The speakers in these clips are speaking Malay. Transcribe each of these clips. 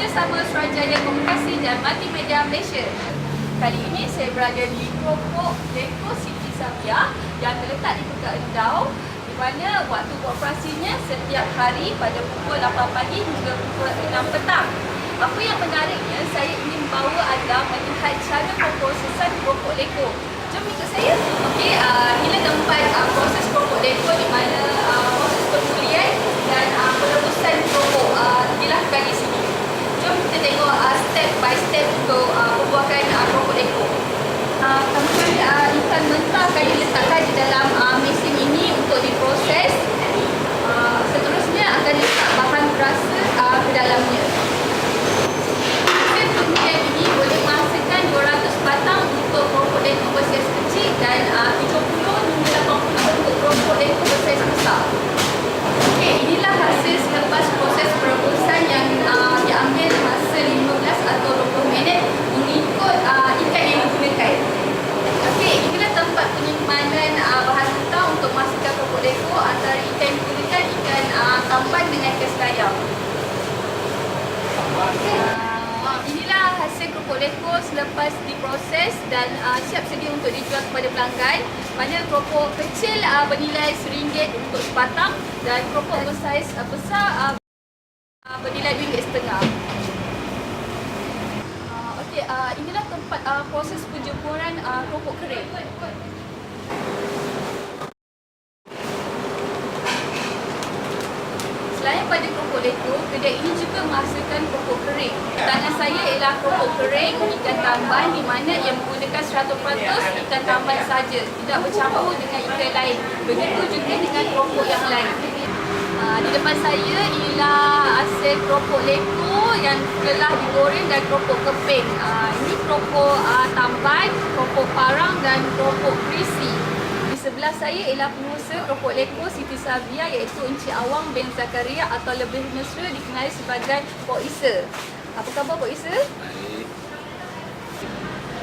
kerjasama Suruhanjaya Komunikasi dan Multimedia Malaysia. Kali ini saya berada di Keropok Deko Siti Sabia yang terletak di Pekat Endau di mana waktu operasinya setiap hari pada pukul 8 pagi hingga pukul 6 petang. Apa yang menariknya, saya ingin bawa anda melihat cara pemprosesan keropok leko. Jom ikut saya. Okey, uh, inilah tempat uh, proses keropok leko di mana uh, proses pengulian dan uh, perebusan keropok uh, dilakukan di sini. Jom kita tengok uh, step by step untuk uh, pembuatan uh, keropok leko. Uh, kemudian uh, ikan mentah akan diletakkan di dalam uh, mesin ini untuk diproses. Uh, seterusnya akan diletak bahan perasa uh, ke dalamnya. Mesin pengulian ini boleh menghasilkan 200 batang untuk keropok leko bersaiz kecil dan uh, 30 hingga 80 untuk keropok leko bersaiz besar. Okey, inilah hasil selepas proses perebusan yang uh, diambil masa 15 atau 20 minit mengikut uh, ikan yang digunakan. Okey, inilah tempat penyimpanan uh, bahan mentah untuk memastikan keropok leko antara ikan yang digunakan ikan tampan dengan ikan selayar. Uh, inilah hasil keropok leko selepas diproses dan uh, siap sedia untuk dijual kepada pelanggan. Mana keropok kecil uh, bernilai RM1 untuk sebatang dan keropok bersaiz uh, besar uh, bernilai RM2.5. Uh, Okey, uh, inilah tempat uh, proses penjemuran uh, keropok kering. Selain pada keropok leko, kedai ini juga menghasilkan keropok kering. Tangan saya ialah keropok kering ikan tamban di mana yang menggunakan 100% ikan tamban saja, tidak bercampur dengan ikan lain. Begitu juga dengan keropok yang lain. Uh, di depan saya ialah hasil keropok leko yang telah digoreng dan keropok keping. Uh, ini keropok uh, tamban, keropok parang dan keropok krisi. Sebelah saya ialah pengusaha keropok leko Siti Sabia iaitu Encik Awang bin Zakaria atau lebih mesra dikenali sebagai Pok Isa. Apa khabar Pok Isa? Baik.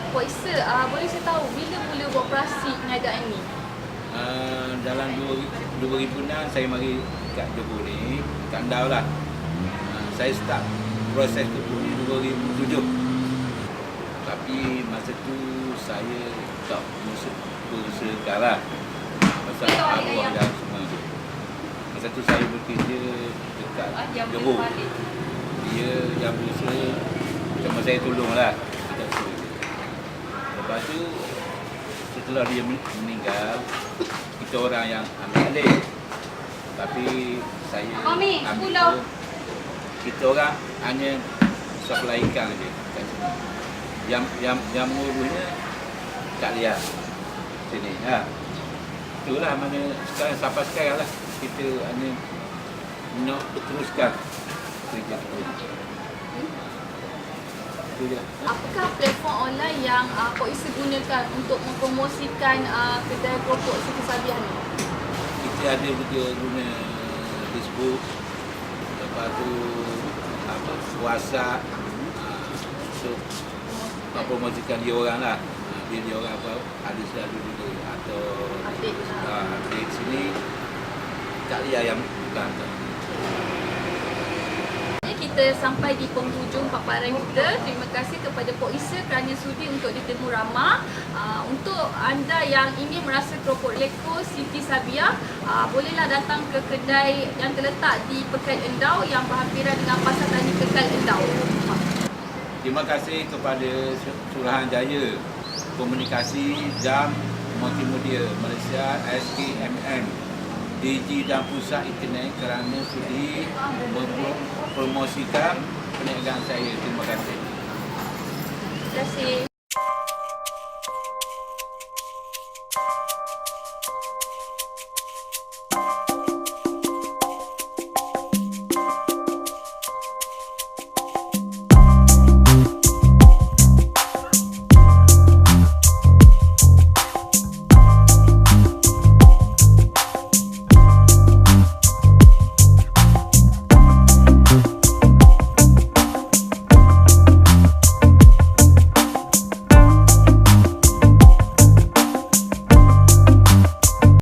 Pok Isa, uh, boleh saya tahu bila mula beroperasi perniagaan ini? Uh, dalam 2006 saya mari kat Johor ni, kat Ndau lah. Uh, saya start proses tu 2007. Tapi masa tu saya tak musuh berusaha lah. Pasal arwah dan semua. Masa tu saya bekerja dekat Ah, yang Johor. Dia yang berusaha cuma saya tolong lah. Lepas tu setelah dia men- meninggal kita orang yang ambil alih tapi saya Mami, ambil pulau. tu, kita orang hanya supply ikan je yang yang yang mengurusnya tak lihat sini ha itulah mana sekarang sampai sekarang lah kita hanya nak teruskan kerja tu lah. Apakah platform online yang uh, Pok Isa gunakan untuk mempromosikan uh, kedai keropok Siti Sabia ni? kita ada juga guna Facebook lepas tu apa WhatsApp ah, untuk mempromosikan dia orang lah Ah, dia dia orang apa ada selalu juga atau Update lah. uh, update sini tak lihat yang bukan Kita sampai di penghujung paparan kita. Terima kasih kepada Pok Isa kerana sudi untuk ditemu ramah. Uh, untuk anda yang ingin merasa keropok leko Siti Sabia, uh, bolehlah datang ke kedai yang terletak di Pekan Endau yang berhampiran dengan Pasar Tani Kekal Endau. Terima kasih kepada Suruhanjaya Komunikasi Jam Multimedia Malaysia SKMM DG dan Pusat Internet kerana sudi mempromosikan perniagaan saya. Terima kasih. Terima kasih.